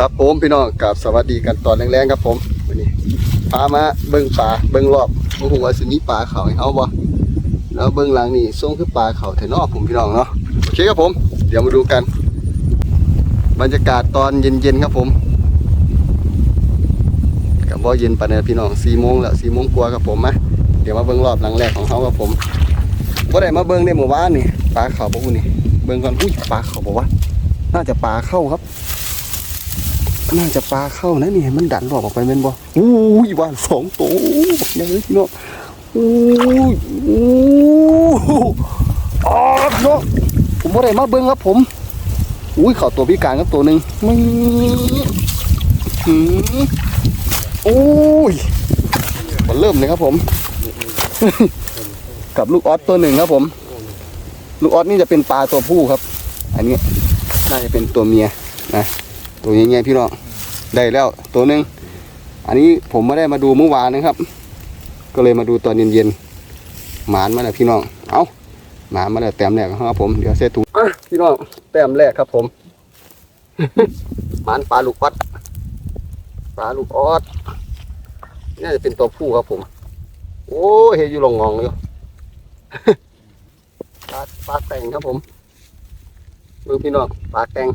ครับผมพี่น้องกับสวัสดีกันตอนแรงๆครับผมวันนี้พามาเบิ่งป่าเบิ่งรอบบ่ฮู้ว่าสิมีปลาเขาให้เฮาบ่แล้วเบิ่งหลังนี่ทรงคือปลาเขาแท้เนาผมพี่น้องเนาะโอเคครับผม เดี๋ยวมาดูกัน บรรยากาศตอนเย็นๆครับผมกับบ่เย็นปานใดพี่น้อง4โมงแล้ว4โมงกว่าครับผมมาเดี๋ยวมาเบิ่งรอบหลังแรกของเฮาครับผมบ่ได้มาเบิ่งในหมู่บ้านนี่ปลาเขาบ่ฮู้นี่เบิ่งก่อนอุ้ยปลาเขาบ่วะน่าจะปลาเข้าครับ น่าจะปลาเข้านะนี่มันดันหลอกออกไปเป็นบ่อู้ยว่านสองตัวบักใหญ่เลยพี่น้องอู้ยอู้อ๋อพี่น้องผมบ่ได้มาเบิ่งครับผมอุ้ยเข่าตัวพิการครับตัวหนึ่งไม่หืมโอ้ยมันเริ่มเลยครับผม กับลูกออสตัวหนึ่งครับผม ลูกออสนี่จะเป็นปลาตัวผู้ครับ อันนี้น่าจะเป็นตัวเมียนะ ตัวใหญ่ๆพี่น้องได้แล้วตัวหนึ่งอันนี้ผมไม่ได้มาดูเมื่อวานนะครับ ก็เลยมาดูตอนเย็นๆหมานมาแล้วพี่น้องเอาหมานมาแล้วแต้มแรกครับผมเดี๋ยวเซตถุงอะพี่น้องแต้มแรกครับผมหมานปลาลูกปัดปลาลูกออดน่าจะเป็นตัวผู้ครับผม โอ้ยเฮยอยู่ลงงองเลยปลาปลาแต่งครับผมมือพี่น้องปลาแต่ง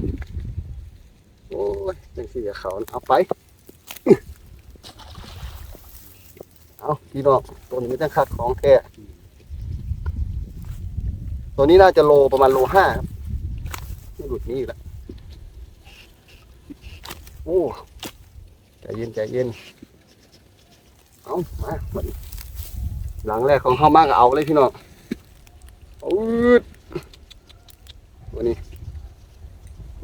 โอ้ยจังสีกับเขาเอาไป เอาพี่น้องตัวนี้ต้องคัดของแท้ตัวนี้น่าจะโลประมาณโลห้าไม่หลุดนี้ล้วโอ้ใจเย็นใจเย็น เอามาหลังแรกของเข้ามากเอาเลยพี่น้องอืดวันนี้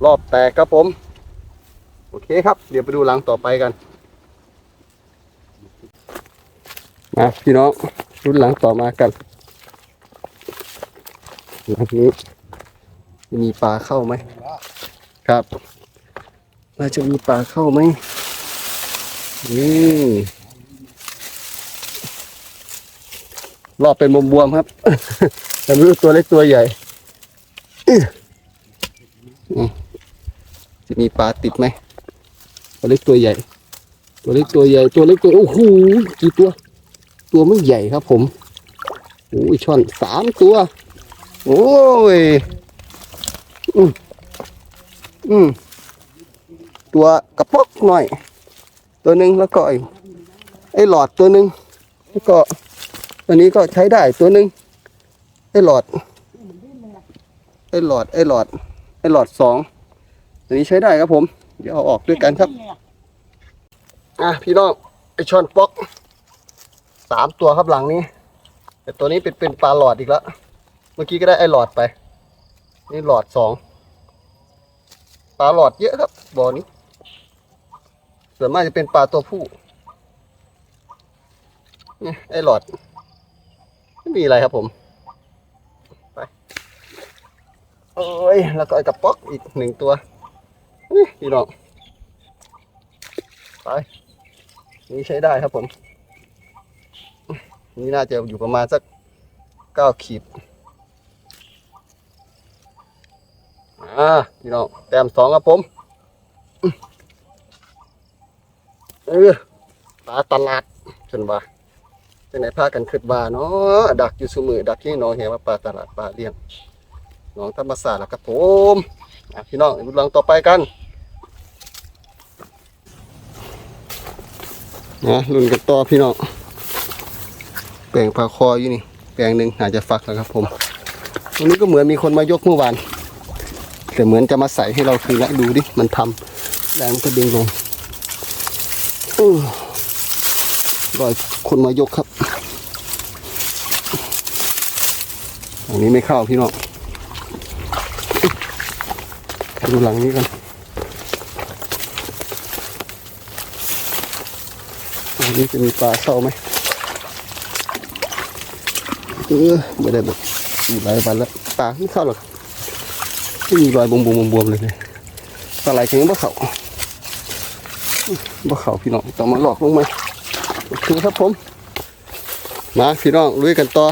รอบแตกครับผม เคครับ เดี๋ยวไปดูหลังต่อไปกันมาพี่น้องรุ่นหลังต่อมากันหลังนี้มีปลาเข้าไหมครับน่าจะมีปลาเข้าไหมนี่รอบเป็นบวมๆครับ แต่ไม่รู้ตัวเล็กตัวใหญ่ จะมีปลาติดไหม ตัวเล็กตัวใหญ่ ตัวเล็กตัวใหญ่ ตัวเล็กตัวโอ้โหกี่ตัว ตัวไม่ใหญ่ครับผมโอ้ยช่อนสามตัว โอ้ยอืมอืมตัวกระปอกหน่อย ตัวหนึ่งแล้วก็ไอ้ไอ้หลอดตัวหนึ่งแล้วก็ตัวนี้ก็ใช้ได้ตัวหนึ่งไอ้หลอดไอ้หลอดไอ้หลอดไอ้หลอดสองตัวนี้ใช้ได้ครับผม เดี๋ยวเอาออกด้วยกันครับ อะพี่น้องไอช่อนป๊อกสามตัวครับหลังนี้ แต่ตัวนี้เป็นเป็นปลาหลอดอีกแล้ว เมื่อกี้ก็ได้ไอหลอดไป นี่หลอดสองปลาหลอดเยอะครับบ่อนี้ ส่วนมากจะเป็นปลาตัวผู้นี่ไอหลอด ไม่มีอะไรครับผม ไปเอ้ย แล้วก็ไอกระป๊อกอีกหนึ่งตัว พี่น้องไปนี่ใช้ได้ครับผม นี่น่าจะอยู่ประมาณสักเก้าขีดอ่าพี่น้องแต้มสองครับผมเออปลาตลาดจนว่าจังไหนพากันขึ้นว่าเนาะดักอยู่สมือดักที่น้องเห็นว่าปลาตลาดปลาเลี้ยง หน้องธรรมศาสตร์แล้วครับผมพี่น้องดูหลังต่อไปกันนะรุ่นกันต่อพี่น้องแปลงปลาคออยู่นี่ แปลงหนึ่งอาจจะฟักแล้วครับผมวันนี้ก็เหมือนมีคนมายกเมื่อวาน แต่เหมือนจะมาใส่ให้เราคืนละดูดิ มันทำแรงก็ดึงลงอือรอยคนมายกครับอันนี้ไม่เข้าพี่น้อง ดูหลังนี้กันอันนี้จะมีปลาเข้าไหมเออไม่ได้แบบมีหลายวันแล้วปลาไม่เข้าหรอกไม่มีรอยบวมบวมบวมๆเลยเนี่ยปลาไหลถึงบ่เขาบ่เขาพี่น้องต้องมาหลอกลงมาโอครับผม มาพี่น้องลุยกันต่อ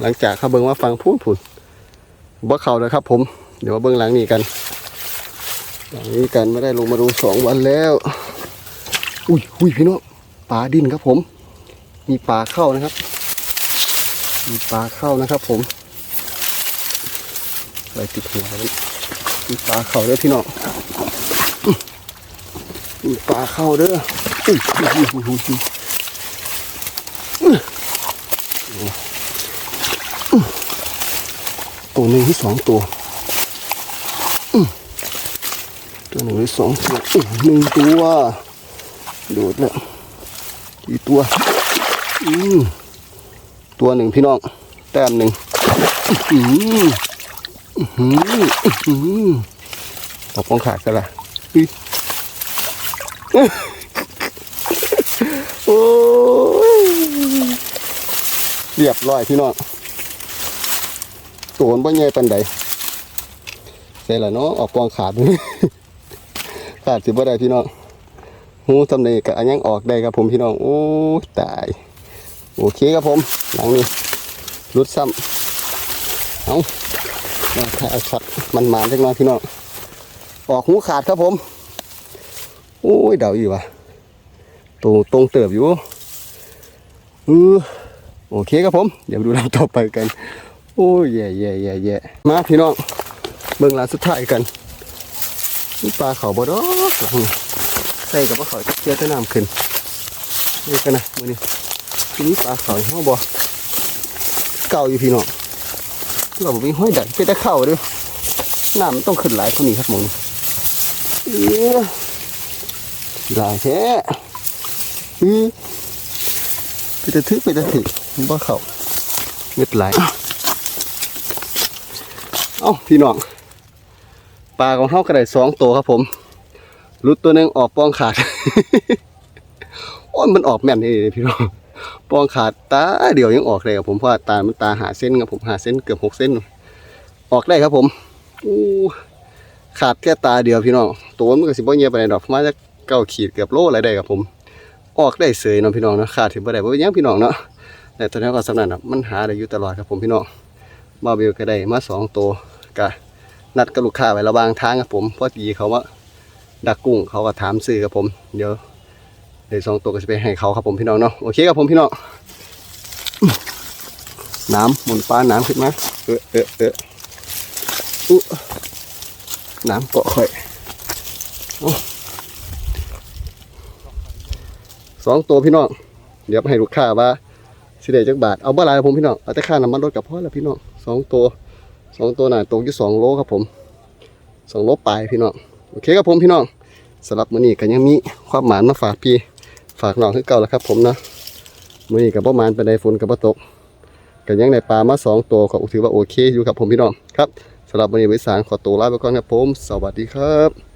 หลังจากเขาเบิ่งว่าฟังพูดผุนบ่เขาเลยครับผม เดี๋ยวมาเบิ่งหลังนี้กัน หลังนี้กันไม่ได้ลงมาดูสองวันแล้ว อุ้ยอุ้ยพี่น้องปลาดินครับผม มีปลาเข้านะครับ มีปลาเข้านะครับ ผมอะไรติดหัวมีปลาเข้าเด้อพี่น้องมีปลาเข้าเด้ออุ้ยอุ้ยอุ้ยอุ้ยอุ้ยอุ้ยอื้ออื้อตัวหนึ่งที่สองตัวอื้อ ตัวหนึ่งที่สองตัวหนึ่งตัวโดดแล้วกี่ตัวอืมตัวหนึ่งพี่น้อง แต้มหนึ่งอื้อหืออื้อออื้อหือตกปองขาดกันละโอ้ยเรียบร้อยพี่น้องตัวมันบ่ใหญ่ปันใดใส่ละเนาะออกปองขาด ขาดสิบ่ได้พี่น้องหูทำเนกะอันยังออกได้ครับผมพี่น้องโอ้ตาย โอเคครับผมหลังนี้รุดซ้ำเอามาถ่ายช็อตมันมาเล็กน้อยพี่น้องออกหูขาดครับผมโอ้ยเดาอยู่วะตรงตรงเติบอยู่เออโอเคครับผม เดี๋ยวดูลำต่อไปกัน โอ้ยแย่แย่แย่แย่มาพี่น้องเบิ่งลาสุดท้ายกัน นี่ปลาเขาบ่ดอกหลังใส่กับว่าเขาเจียวตะน้ำขึ้นนี่กันนะมือนี้ทีนี้ปลาเขาห้องบ่เก่าอยู่พี่น้องเราบ่มีห้อยดันไปแต่เข้าเด้วยน้ำมันต้องขึ้นหลายกว่านี้ครับมึงเออหลายแท้อือไปแต่ทึกไปแต่ถึกมันบ่เข้าเงึดหลายเอ้าพี่น้อง ลาของเฮาก็ได้สองตัวครับผมรุดตัวหนึงออกปองขาด โอ้ยมันออกแม่นนี่พี่น้องปองขาดตาเดียวยังออกเลยครับผมเพราะตา มันตาหาเส้นครับผมหาเส้นเกือบหกเส้น ออกได้ครับผมอู้ขาดแค่ตาเดียวพี่น้องตัวมันก็สิบ่เงียบไปไหนดอกมาจะเก้าขีดเกือบโลอะไรได้ครับผม ออกได้เสยเนาะพี่น้องเนาะขาดถึงบ่ได้บ่เป็นหยังพี่น้องเนาะแต่ตัวนี้ก็สำนักนะมันหาได้อยู่ตลอดครับผมพี่น้องมาเบลก็ได้มาสองตัวกะ นัดกับลูกค้าไว้ระวางทางครับผมพอดีเขาว่าดักกุ้งเขาก็ถามซื้อครับผม เดี๋ยวเดี๋ยวสองตัวก็จะไปให้เขาครับผมพี่น้องเนาะโอเคครับผมพี่น้องน้ำหมุนฟ้าน้ำขึ้นมาเออเออเอออุน้ำเกาะค่อยสองตัวพี่น้องเดี๋ยวไปให้ลูกค้าว่าสิเดจักบาทเอาบ่หลายครับผมพี่น้องเอาแต่ค่าน้ำมันรถกับพ่อแล้วพี่น้องสองตัว สองตัวหน่ะตกอยู่สองโลครับผมสองโลปลายพี่น้องโอเคครับผมพี่น้องสำหรับมื้อนี้ก็ยังมีความหมานมาฝากพี่ฝากน้องคือเก่าแล้วครับ ผมนะมื้อนี้กับประมาณไปในฝนกับประตกกันยังในปลามาสองตัวก็ถือว่าโอเคอยู่ครับผมพี่น้องครับสำหรับวันนี้บริษัทขอตัวลาไปก่อนครับผม สวัสดีครับ